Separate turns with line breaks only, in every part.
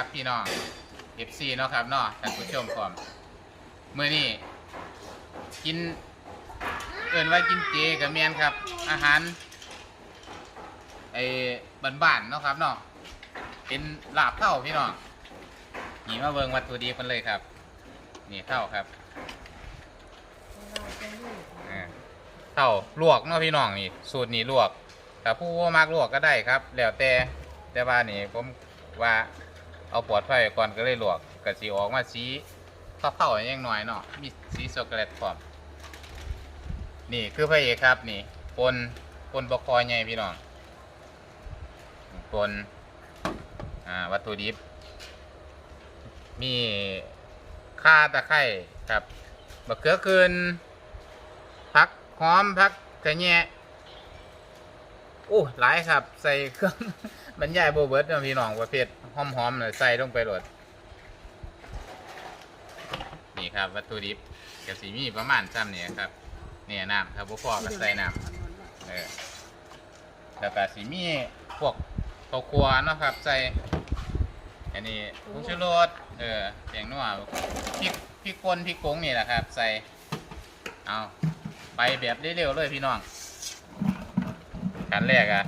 ครับพี่น้อง FC เนาะครับเนาะท่านผู้ชมพร้อมมื้อนี้กิน เอิ้นว่ากินเจกับแม่นครับ อาหารไอ้บ้านๆเนาะครับเนาะเป็นลาบเท่าพี่น้องนี่มาเบิ่งวัตถุดิบกันเลยครับ นี่เท่าครับเท่าลวกเนาะพี่น้องนี่สูตรนี้ลวกแต่ผู้ว่ามักลวกก็ได้ครับ แล้วแต่แต่ว่านี่ผมว่า เอาปลอดไว้ก่อนก็เลยลวกก็สีออกมาสีเท่าๆอย่างน้อยเนาะมีสีช็อกโกแลตพร้อมนี่คือพระเอกครับนี่ปนปนบกคอยใหญ่พี่น้องปนอ่าวัตถุดิบ มีข่าตะไคร้ครับบะเขือคืนพักหอมพักกระแยะโอ้หลายครับ ใส่เครื่อง บรรยายโบเบิร์ตนะพี่น้องประเภทหอมๆเลยใส่ลงไปโหลด นี่ครับวัตถุดิบกับสีมีประมาณซ้ำเนี่ยครับเนี่ยน้ำครับพวกพ่อก็ใส่น้ำเออแล้วก็สีมีพวกข้าวคั่วเนาะครับ ใส่อันนี้ผงชูรสเออเสียงนัวพริกพริกป่นพริกผงนี่แหละครับ ใส่เอาไปแบบเร็วๆเลยพี่น้องขั้นแรกอะ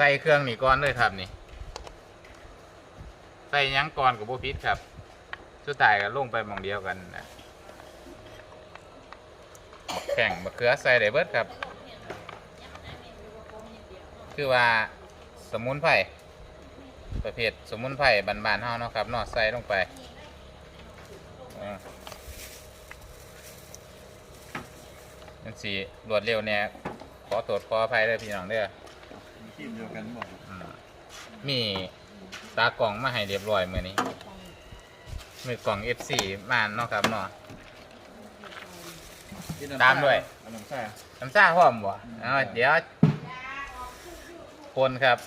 ส่เครื่องนี่ก่อนเลยครับนี่ใส่ยังก่อนกับโบพิษครับ สุดท้ายก็ลงไปมองเดียวกันนะแข่งมะเขือใส่ได้เบิดครับ คือว่าสมุนไพรประเภทสมุนไพรบานๆเฮาเนาะครับนอใส่ลงไปอันสีรวดเร็วเนี่ยขอตรวจขออภัยด้วยพี่น้องเด้อ
ทีมเดียวกันหมด
อืมมีตากล่องมาให้เรียบร้อยมื้อนี้มือกล่อง F4 มาเนาะครับเนาะตามด้วย
อันน้ำซ่า
น้ำซ่าพร้อมบ่เอาเดี๋ยวคนครับ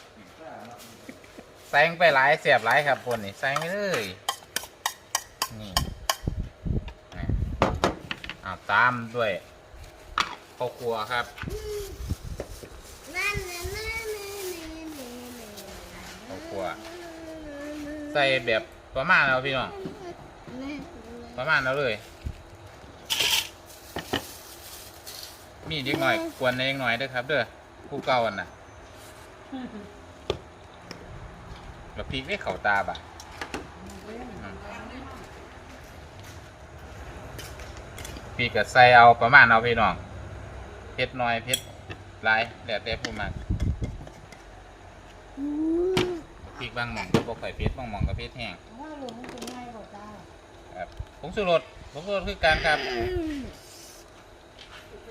ใส่ลงไปหลายเสียบหลายครับคนนี่ใส่ไปเลยนี่นะเอาตามด้วยข้าวคั่วครับ ข้าวคั่วใส่แบบประมาณเอาพี่น้องประมาณเอาเลย มีเล็กหน่อยกวนในเล็กหน่อยด้วยครับ เด้อผู้เก่าอันน่ะแล้วพริกได้เข่าตาบ่ะพริกก็ใส่เอาประมาณเอาพี่น้องเผ็ดน้อยเผ็ดหลายแล้วแต่ผู้มัก พริกบางหม่องก็บ่ค่อยเผ็ดบางหม่องก็เผ็ดแห้งครับผงชูรสผงชูรสคือการครับ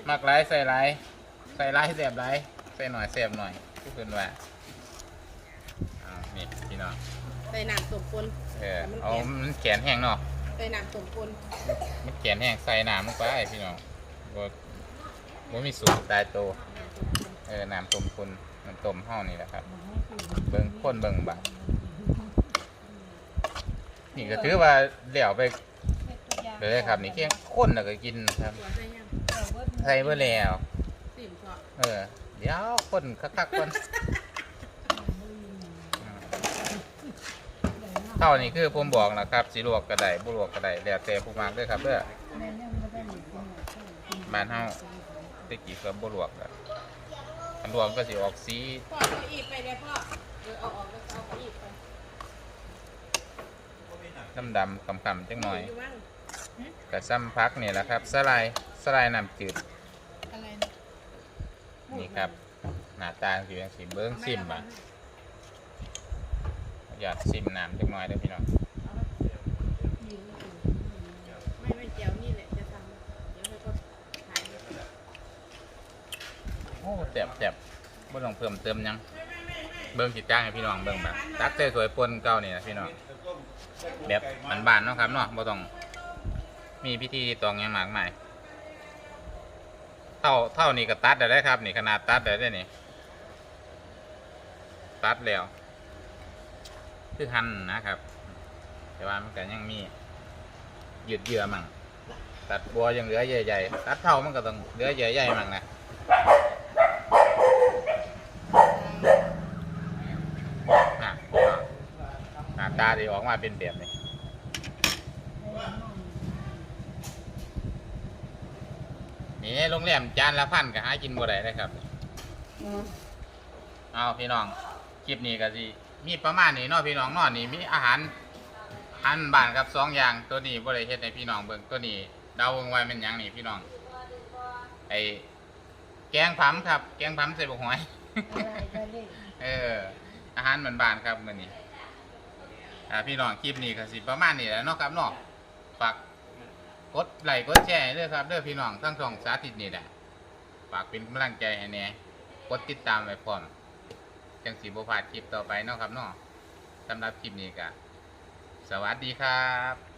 มักหลายใส่หลายใส่หลายแสบหลายใส่หน่อยแสบหน่อยทุกคนว่าอ้าวนี่พี่น้อง
ใส่น้ำต้มปน
เออเอามันแขนแห้งเนาะ
ใส่น้ำต้มปน
มันแขนแห้งใส่น้ำลงไปพี่น้องบ่บ่มีสูตรตายตัวเออน้ำต้มคน น้ำต้มห้อนี่แหละครับ เบิ่งคนเบิ่งบะนี่ก็ถือว่าเหลียวไปเลยครับ นี่เพียงคนแล้วก็กินครับ
ใส่
เมื่อแล้ว
เพาะ
เออ เดี๋ยวคนคักๆคนเท่านี้คือผมบอกนะครับสีลวกก็ไดบุลวกก็ไดแล้วแต่ผู้มักด้วยครับเพื่อบ้านเฮาตะกี้ก็บุลวกกัน อันลวกก็สิออกสี
พ่อเอาอีกไปเดี๋ยวพ่อเออเอาออกแล้วเอาไปอีกไป
ดำๆคำๆจังหน่อย
อยู่มั้ง
กับซ้ำพักนี่แหละครับสไลด์สไลด์น้ำจืด
อะไร
นี่ครับ หน้าตาสีสีเบิ้งซิมอะอยากซิมน้ำจังหน่อยเด้อพี่น้อง
ไม่ไม่เจียวนี่แหละจะทำเดี๋ยวให้ก็ถ่าย
โอ้แซ่บแซ่บบ่ต้องเพิ่มเติมยัง เบิ้งจิตจ้างให้พี่น้องเบิ้งแบบตักใส่สวยปนเก่านี่นะพี่น้องแบบบานๆเนาะครับเนาะบ่ต้องมีพิธีตองยังมากมายเท่าเท่านี้ก็ตัดได้แล้วครับ นี่ขนาดตัดได้ได้นี่ตัดแล้วคือหันนะครับ แต่ว่ามันก็ยังมีหยืดเยื้อมั่งตัดบัวยังเหลือใหญ่ๆตัดเท่ามันก็ต้องเหลือใหญ่ๆมั่งนะ อะหน้าตาาที่ออกมาเป็นแบบนี้นี่โรงแรมจานละพันก็หากินบ่ได้นะครับ เอาพี่น้อง คลิปนี้ก็สิมีประมาณนี้เนาะพี่น้องเนาะนี่มีอาหารอาหารบ้านครับสองอย่างตัวนี้บ่ได้เฮ็ดให้พี่น้องเบิ่งตัวนี้เดาเบิ่งไว้เป็นหยังนี่พี่น้อง ไอ้แกงผํครับ แกงผํใส่บกหอย เออ อาหารบ้านๆครับมื้อนี้ อ่าพี่น้องคลิปนี้ก็สิประมาณนี้แหล้วเนาะครับเนาะฝากกดไลค์กดแชร์ให้ด้วยครับเด้อพี่น้องทั้งสองสาธิตนี่แหละฝากเป็นกำลังใจให้แหน่กดติดตามไว้พร้อมจังสีบพลาดคลิปต่อไปเนาะครับเนาะสำหรับคลิปนี้ก็สวัสดีครับ